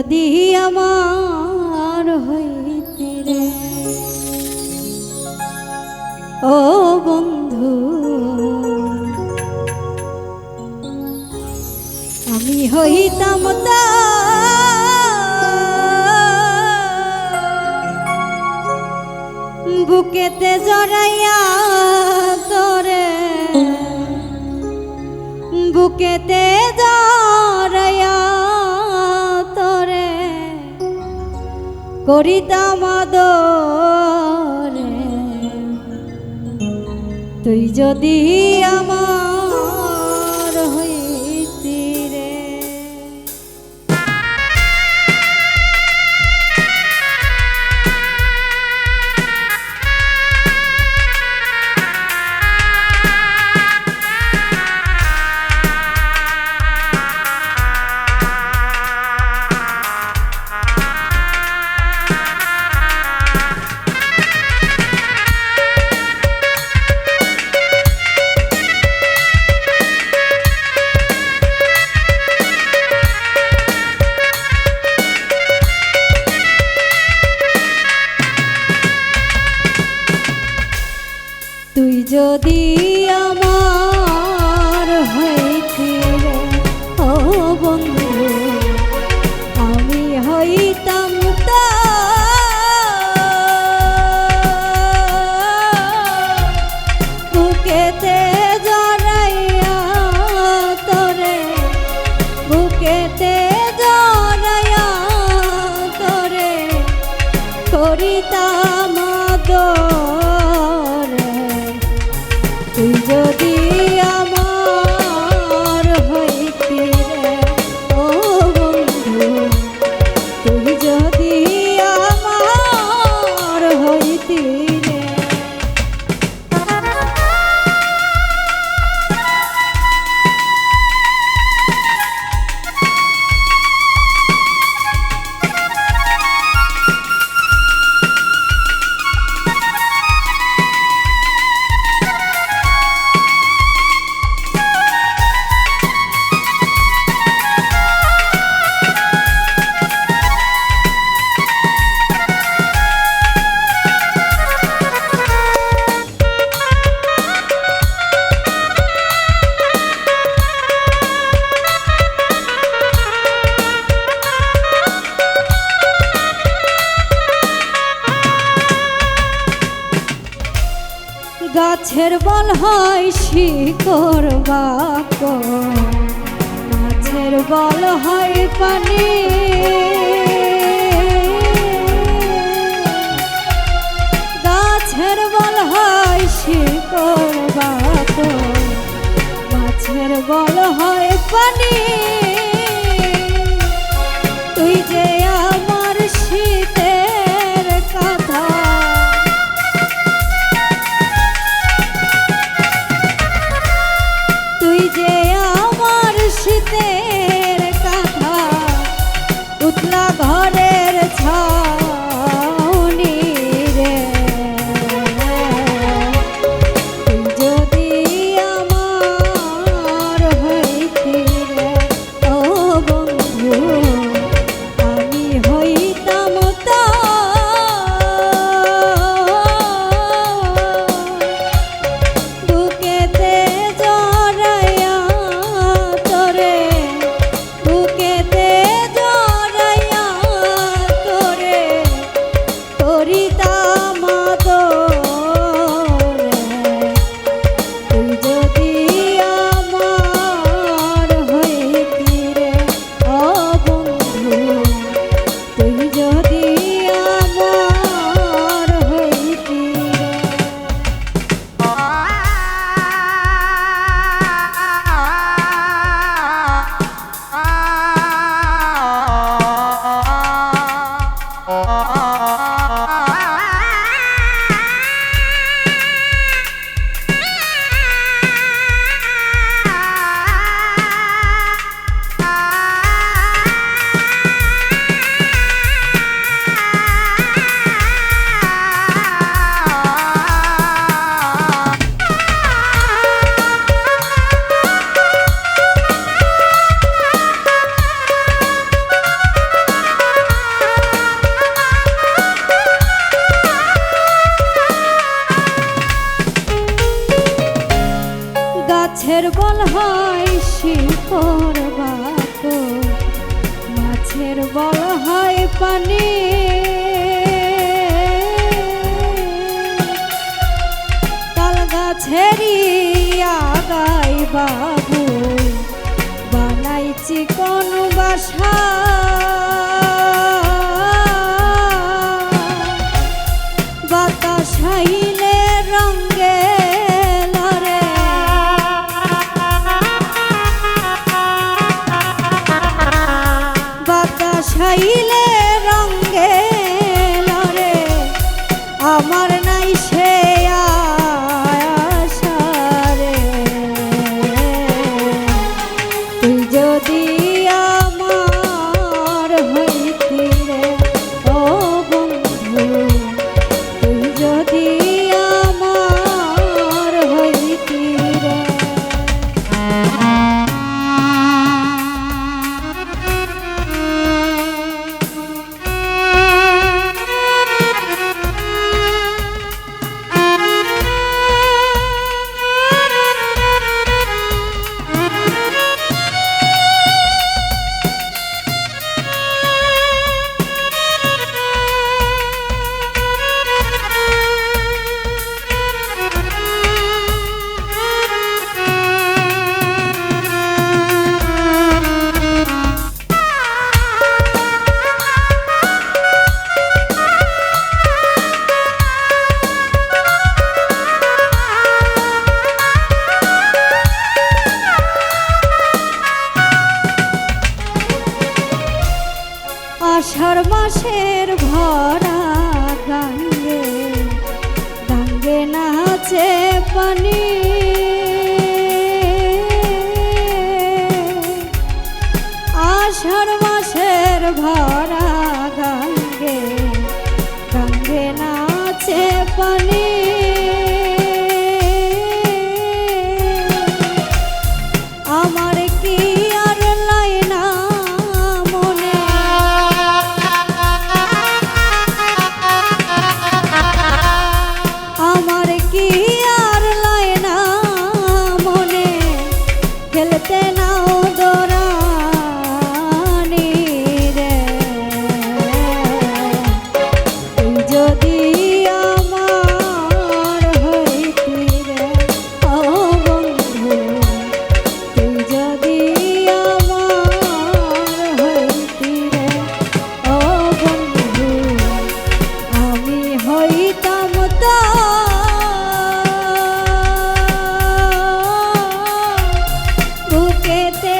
যদি আমার হইতি রে। ও বন্ধু আমি হইতাম বুকেতে জড়াইয়া তোরে। বুকেতে জড়াইয়া করিতাম তুই যদি আমার করিতাম বল হয় শিকর বাক মাছের বল হয় পানি। গাছের বল হয় শিকর বাক মাছের বল হয় পানি। পানি। তাল গাছেরই আগাই বাবু বানাইছি কোন বাসা। বাতাস আকাশের ভরা গাঙ্গে গাঙ্গে নাচে পানি। আষাঢ় মাসের ভরা গাঙ্গে গাঙ্গে নাচে পানি। কি vete